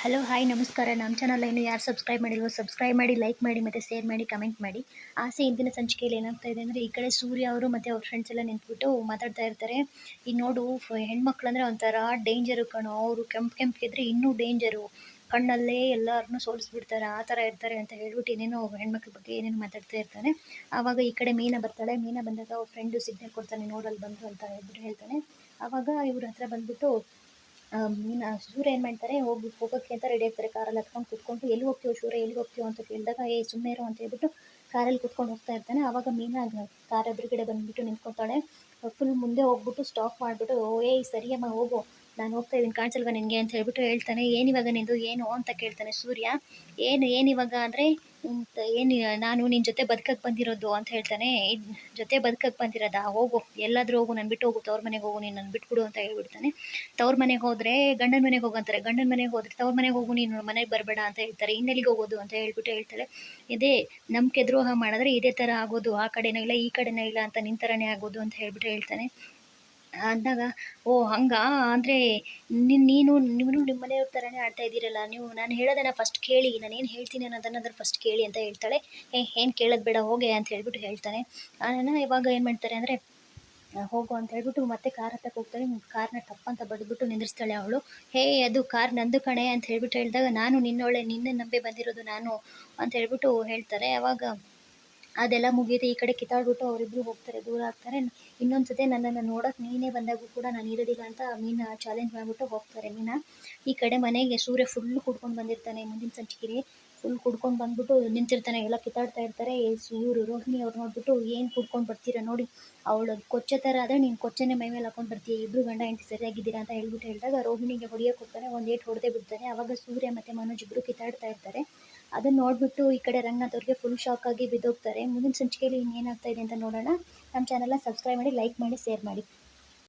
Hello, hi, ನಮಸ್ಕಾರ. ನಮ್ಮ channel ಇನ್ನು ಯಾರು ಸಬ್ಸ್ಕ್ರೈಬ್ ಮಾಡಿಲ್ವೋ ಸಬ್ಸ್ಕ್ರೈಬ್ ಮಾಡಿ ಲೈಕ್ ಮಾಡಿ, ಮತ್ತು ಶೇರ್ ಮಾಡಿ ಕಮೆಂಟ್ ಮಾಡಿ. ಆಸೆ ಇಂದಿನ ಸಂಚಿಕೆಯಲ್ಲಿ ಏನಾಗ್ತಾ ಇದೆ ಅಂದರೆ, ಈ ಕಡೆ ಸೂರ್ಯ ಅವರು ಮತ್ತು ಅವ್ರ ಫ್ರೆಂಡ್ಸ್ ಎಲ್ಲ ನಿಂತ್ಬಿಟ್ಟು ಮಾತಾಡ್ತಾ ಇರ್ತಾರೆ. ಈಗ ನೋಡು ಹೆಣ್ಮಕ್ಳು ಅಂದರೆ ಒಂಥರ ಡೇಂಜರು ಕಣೋ. ಅವರು ಕೆಂಪು ಕೆಂಪಿಗಿದ್ರೆ ಇನ್ನೂ ಡೇಂಜರು ಕಣ್ಣಲ್ಲೇ ಎಲ್ಲರನ್ನೂ ಸೋಲಿಸ್ಬಿಡ್ತಾರೆ, ಆ ಥರ ಇರ್ತಾರೆ ಅಂತ ಹೇಳ್ಬಿಟ್ಟು ಏನೇನೋ ಹೆಣ್ಮಕ್ಳ ಬಗ್ಗೆ ಏನೇನು ಮಾತಾಡ್ತಾ ಇರ್ತಾನೆ. ಆವಾಗ ಈ ಕಡೆ ಮೀನಾ ಬರ್ತಾಳೆ. ಮೀನಾ ಬಂದಾಗ ಅವ್ರ ಫ್ರೆಂಡು ಸಿಗ್ನಲ್ ಕೊಡ್ತಾನೆ ನೋಡಲ್ಲಿ ಬಂದು ಅಂತ ಹೇಳ್ಬಿಟ್ಟು ಹೇಳ್ತಾನೆ. ಆವಾಗ ಇವ್ರ ಹತ್ರ ಬಂದ್ಬಿಟ್ಟು ಮೀನಾ ಸೂರ್ಯ ಏನು ಮಾಡ್ತಾರೆ ಹೋಗಿ ಹೋಗೋಕ್ಕೆ ಅಂತ ರೆಡಿ ಆಗ್ತಾರೆ. ಕಾರಲ್ಲಿ ಹತ್ಕೊಂಡು ಕುತ್ಕೊಂಡು, ಎಲ್ಲಿ ಹೋಗ್ತೀವೋ ಸೂರ್ಯ ಎಲ್ಲಿ ಹೋಗ್ತೀವೋ ಅಂತ ಕೇಳಿದಾಗ, ಏ ಸುಮ್ಮನೆ ಇರೋ ಅಂತ ಹೇಳ್ಬಿಟ್ಟು ಕಾರಲ್ಲಿ ಕುತ್ಕೊಂಡು ಹೋಗ್ತಾ ಇರ್ತಾನೆ. ಆವಾಗ ಮೀನಾ ಕಾರ್ ಎದುರುಗಡೆ ಬಂದ್ಬಿಟ್ಟು ನಿಂತ್ಕೊತಾಳೆ ಫುಲ್ ಮುಂದೆ ಹೋಗ್ಬಿಟ್ಟು ಸ್ಟಾಪ್ ಮಾಡಿಬಿಟ್ಟು ಏಯ್, ಸರಿಯಮ್ಮ, ಹೋಗು. ನಾನು ಹೋಗ್ತಾ ಇದ್ದೀನಿ, ಕಾಣಿಸಲ್ವಾ ನಿನಗೆ ಅಂತ ಹೇಳ್ಬಿಟ್ಟು ಹೇಳ್ತಾನೆ, ಏನು ಇವಾಗ ನಿಂದು, ಏನು ಅಂತ ಕೇಳ್ತಾನೆ ಸೂರ್ಯ. ಏನು ಏನು ಇವಾಗ ಅಂದರೆ ಏನು ನಾನು ನಿನ್ನ ಜೊತೆ ಬದುಕಕ್ಕೆ ಬಂದಿರೋದು ಅಂತ ಹೇಳ್ತಾನೆ. ಜೊತೆ ಬದುಕಕ್ಕೆ ಬಂದಿರೋದಾ? ಹೋಗು, ಎಲ್ಲಾದರೂ ಹೋಗು, ನಾನು ಬಿಟ್ಟು ಹೋಗು, ತವ್ರ ಮನೆಗೆ ಹೋಗು, ನೀನು ನಾನು ಬಿಟ್ಬಿಡು ಅಂತ ಹೇಳ್ಬಿಡ್ತಾನೆ. ತವ್ರ ಮನೆಗೆ ಹೋದರೆ ಗಂಡನ ಮನೆಗೆ ಹೋಗಂತಾರೆ ಗಂಡನ ಮನೆಗೆ ಹೋದರೆ ತವ್ರ ಮನೆಗೆ ಹೋಗು, ನೀನು ಮನೆಗೆ ಬರಬೇಡ ಅಂತ ಹೇಳ್ತಾರೆ. ಇನ್ನೆಲ್ಲಿಗೆ ಹೋಗೋದು ಅಂತ ಹೇಳ್ಬಿಟ್ಟು ಹೇಳ್ತಾರೆ ಇದೇ ನಂಬಿಕೆ ದ್ರೋಹ ಮಾಡಿದ್ರೆ ಇದೇ ಥರ ಆಗೋದು, ಆ ಕಡೆನೂ ಇಲ್ಲ, ಈ ಕಡೆನೂ ಇಲ್ಲ ಅಂತ ನಿನ್ನ ಆಗೋದು ಅಂತ ಹೇಳ್ಬಿಟ್ಟು ಹೇಳ್ತಾನೆ. ಅಂದಾಗ, ಓ, ಹಂಗಾ? ಅಂದರೆ ನೀನು ನೀವು ನಿಮ್ಮ ಮನೆಯವ್ರ ಥರನೇ ಆಡ್ತಾ ಇದ್ದೀರಲ್ಲ, ನೀವು ನಾನು ಹೇಳೋದನ್ನ ಫಸ್ಟ್ ಕೇಳಿ, ನಾನು ಏನು ಹೇಳ್ತೀನಿ ಅನ್ನೋದನ್ನ ಫಸ್ಟ್ ಕೇಳಿ ಅಂತ ಹೇಳ್ತಾಳೆ. ಏ, ಏನು ಕೇಳೋದು ಬೇಡ, ಹೋಗೆ ಅಂತ ಹೇಳ್ಬಿಟ್ಟು ಹೇಳ್ತಾನೆ. ನಾನು ಇವಾಗ ಏನು ಮಾಡ್ತಾರೆ ಅಂದರೆ ಹೋಗು ಅಂತ ಹೇಳ್ಬಿಟ್ಟು ಮತ್ತೆ ಕಾರ್ ಹತ್ತಕ್ಕೆ ಹೋಗ್ತಾಳೆ ಕಾರ್ನ ಅಂತ ಬಡಿದ್ಬಿಟ್ಟು ನಿಂದಿರ್ಸ್ತಾಳೆ ಅವಳು. ಹೇ, ಅದು ಕಾರ್ ನಂದು ಕಣೆ ಅಂತ ಹೇಳ್ಬಿಟ್ಟು ಹೇಳಿದಾಗ, ನಾನು ನಿನ್ನೊಳೆ, ನಿನ್ನೆ ನಂಬಿ ಬಂದಿರೋದು ನಾನು ಅಂತ ಹೇಳ್ಬಿಟ್ಟು ಹೇಳ್ತಾರೆ. ಅವಾಗ ಅದೆಲ್ಲ ಮುಗಿಯುತ್ತೆ. ಈ ಕಡೆ ಕಿತ್ತಾಡ್ಬಿಟ್ಟು ಅವರಿಬ್ರು ಹೋಗ್ತಾರೆ, ದೂರ ಆಗ್ತಾರೆ. ಇನ್ನೊಂದು ಸತಿ ನನ್ನನ್ನು ನೋಡೋಕೆ ನೀನೇ ಬಂದಾಗೂ ಕೂಡ ನಾನು ಇರೋದಿಲ್ಲ ಅಂತ ಮೀನಾ ಚಾಲೆಂಜ್ ಮಾಡಿಬಿಟ್ಟು ಹೋಗ್ತಾರೆ ಮೀನಾ. ಈ ಕಡೆ ಮನೆಗೆ ಸೂರ್ಯ ಫುಲ್ ಕುಡ್ಕೊಂಡು ಬಂದಿರ್ತಾನೆ ಮುಂದಿನ ಸಂಚಿಕೆಗೆ ಫುಲ್ ಕುಡ್ಕೊಂಡು ಬಂದ್ಬಿಟ್ಟು ನಿಂತಿರ್ತಾನೆ, ಎಲ್ಲ ಕಿತ್ತಾಡ್ತಾ ಇರ್ತಾರೆ. ಇವರು ರೋಹಿಣಿ ಅವ್ರು ನೋಡ್ಬಿಟ್ಟು ಏನು ಕುಡ್ಕೊಂಡು ಬರ್ತೀರಾ ನೋಡಿ. ಅವಳು ಕೊಚ್ಚೆ ಥರ ಆದರೆ ನೀನು ಕೊಚ್ಚೆನೇ ಮೈ ಮೇಲೆ ಹಾಕೊಂಡು ಬರ್ತೀಯ. ಇಬ್ಬರು ಗಂಡ ಹೆಂಡತಿ ಸರಿಯಾಗಿದ್ದೀರಾ ಅಂತ ಹೇಳ್ಬಿಟ್ಟು ಹೇಳಿದಾಗ ರೋಹಿಣಿಗೆ ಹೊಡಿಯೋಕೆ ಹೋಗ್ತಾನೆ. ಒಂದು ಏಟ್ ಹೊಡೆದೇ ಬಿಡ್ತಾನೆ. ಆವಾಗ ಸೂರ್ಯ ಮತ್ತು ಮನೋಜ್ ಇಬ್ಬರು ಕಿತ್ತಾಡ್ತಾ ಇರ್ತಾರೆ. ಅದನ್ನ ನೋಡಿಬಿಟ್ಟು ಈ ಕಡೆ ರಂಗನಾಥ್ ಅವ್ರಿಗೆ ಫುಲ್ ಶಾಕ್ ಆಗಿ ಬಿದ್ದೋಗ್ತಾರೆ. ಮುಂದಿನ ಸಂಚಿಕೆಯಲ್ಲಿ ಇನ್ನೇನಾಗ್ತಾ ಇದೆ ಅಂತ ನೋಡೋಣ. ನಮ್ಮ ಚಾನಲ್ನ ಸಬ್ಸ್ಕ್ರೈಬ್ ಮಾಡಿ ಲೈಕ್ ಮಾಡಿ ಶೇರ್ ಮಾಡಿ.